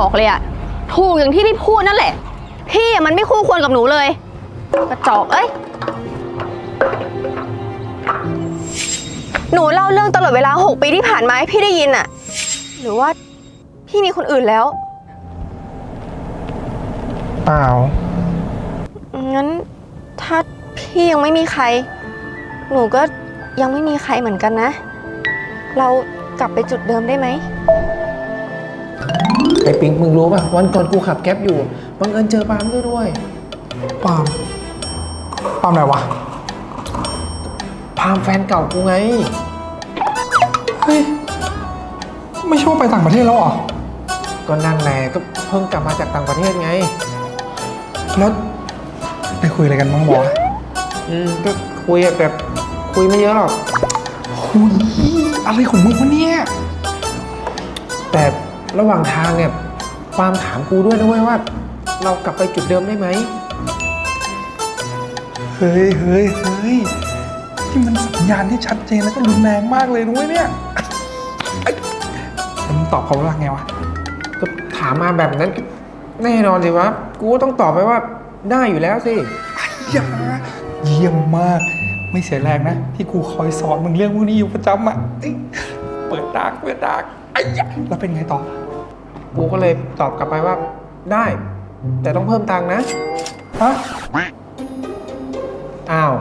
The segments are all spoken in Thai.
อกเลยอะถูกอย่างที่พี่พูดนั่นแหละ พี่อะมันไม่คู่ควรกับหนูเลย กระจอกเอ้ย หนูเล่าเรื่องตลอดเวลา 6 ปีที่ผ่านมาให้พี่ได้ยินอะหรือว่าพี่มีคนอื่นแล้ว เปล่า งั้นถ้าพี่ยังไม่มีใคร หนูก็ยังไม่มีใครเหมือนกันนะ เรากลับไปจุดเดิมได้ไหมไอ้ปิงมึงรู้ป่ะวันก่อนกูขับแก๊ปอยู่บังเอิญเจอปาล์มด้วยด้วยปาล์มปาล์มไหนวะปาล์มแฟนเก่ากูไงเฮ้ยไม่ใช่ว่าไปต่างประเทศแล้วเหรอก็นั่นแหละก็เพิ่งกลับมาจากต่างประเทศไง แล้วได้คุยอะไรกันบ้างบออืมก็คุยแบบคุยไม่เยอะหรอกคุยอะไรของมึงวะเนี่ย แต่ระหว่างทางเนี่ย ปาล์มถามกูด้วยนะเว้ยว่า เรากลับไปจุดเดิมได้ไหม เฮ้ยเฮ้ยเฮ้ยที่มันสัญญาณที่ชัดเจนแล้วก็รุนแรงมากเลยนุ้ยเนี่ยไอ้แล้วมึงตอบเขาว่าไงวะ ก็ถามมาแบบนั้นก็แน่นอนสิวะ กูก็ต้องตอบไปว่าได้อยู่แล้วสิอย่าเยี่ยมมาก ไม่เสียแรงนะ ที่กูคอยสอนมึงเรื่องพวกนี้อยู่ประจำอะเอ้ยเปิดดาร์กเปิดดาร์กไอ้ยะแล้วเป็นไงต่อ กูก็เลยตอบกลับไปว่า ได้ แต่ต้องเพิ่มตังค์นะฮะอ้าว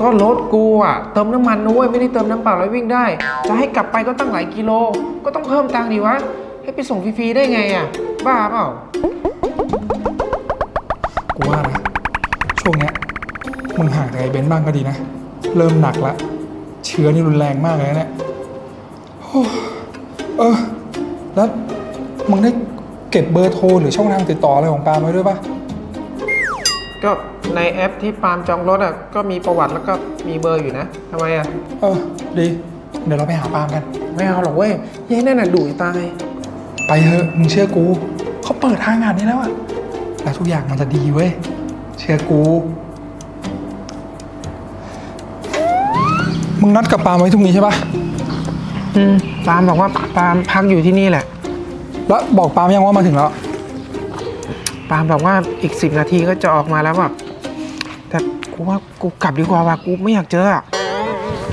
ก็รถกูอะเติมน้ำมันนะเว้ยไม่ได้เติมน้ำเปล่าแล้ววิ่งได้ จะให้กลับไปก็ตั้งหลายกิโล ก็ต้องเพิ่มตังค์ดีวะ ให้ไปส่งฟรีๆได้ไงอะบ้าเปล่ากูว่านะช่วงเนี้ยมึงห่างจากไอ้เบนซ์บ้างก็ดีนะ เริ่มหนักละ เชื้อนี่รุนแรงมากเลยนะเนี่ยโอ้เออ แล้ว มึงได้เก็บเบอร์โทรหรือช่องทางติดต่ออะไรของปาล์มไว้ด้วยปะก็ในแอปที่ปาล์มจองรถอะก็มีประวัติแล้วก็มีเบอร์อยู่นะทำไมอะ เออ ดี เดี๋ยวเราไปหาปาล์มกัน ไม่เอาหรอกเว้ยยัยนั่นน่ะดุจะตาย ไปเถอะมึงเชื่อกู เขาเปิดทางงานนี้แล้วอะแล้วทุกอย่างมันจะดีเว้ย เชื่อกู มึงนัดกับปาล์มไว้ทุกนี้ใช่ปะอืมปาล์มบอกว่าปาล์มพักอยู่ที่นี่แหละ แล้วบอกปาล์มยังว่ามาถึงแล้ว ปาล์มบอกว่าอีกสิบนาทีก็จะออกมาแล้วแบบแต่กูว่ากูกลับดีกว่าว่ะกูไม่อยากเจออะ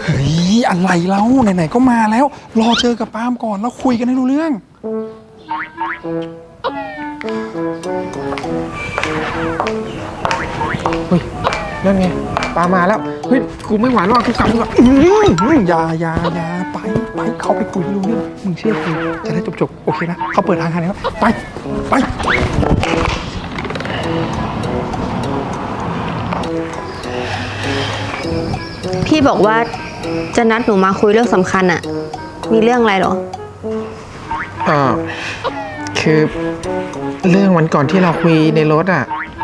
เฮ้ยอะไรเล่าไหนๆก็มาแล้ว รอเจอกับปาล์มก่อนแล้วคุยกันให้รู้เรื่อง เฮ้ย นั่นไงปาล์มมาแล้วเฮ้ยกูไม่ไหวแล้วอะกูกลับดีกว่าอื้อหืออย่าอย่าอย่าไปไปเข้าไปคุยให้รู้เรื่องมึงเชื่อกูจะได้จบๆโอเคนะเขาเปิดทางงานแล้วไปไป พี่บอกว่าจะนัดหนูมาคุยเรื่องสำคัญอะมีเรื่องอะไรเหรอเออคือเรื่องวันก่อนที่เราคุยในรถอะ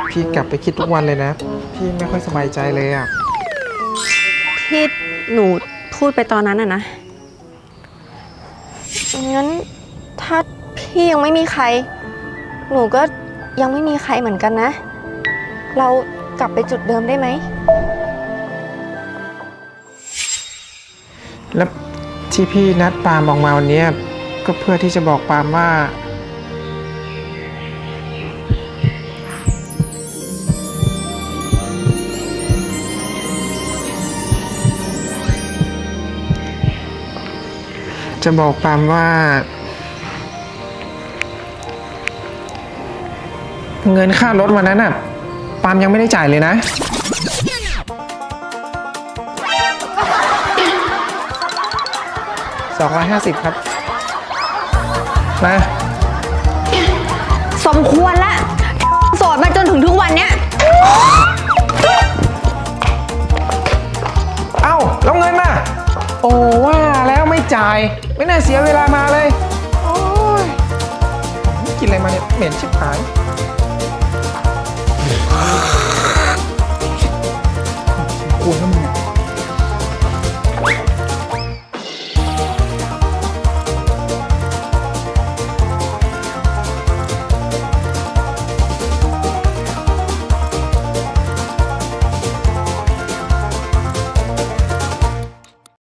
พี่กลับไปคิดทุกวันเลยนะ พี่ไม่ค่อยสบายใจเลยอะที่หนูพูดไปตอนนั้นอะนะ งั้นถ้าพี่ยังไม่มีใคร หนูก็ยังไม่มีใครเหมือนกันนะ เรากลับไปจุดเดิมได้ไหม แล้วที่พี่นัดปาล์มออกมาวันเนี้ยก็เพื่อที่จะบอกปาล์มว่า จะบอกปามว่า เงินค่ารถวันนั้นน่ะปามยังไม่ได้จ่ายเลยนะ 250 ครับ มา สมควรละ จ่าย ไม่น่าเสียเวลามาเลย โอ้ยกินอะไรมาเนี่ย เหม็นชิบหาย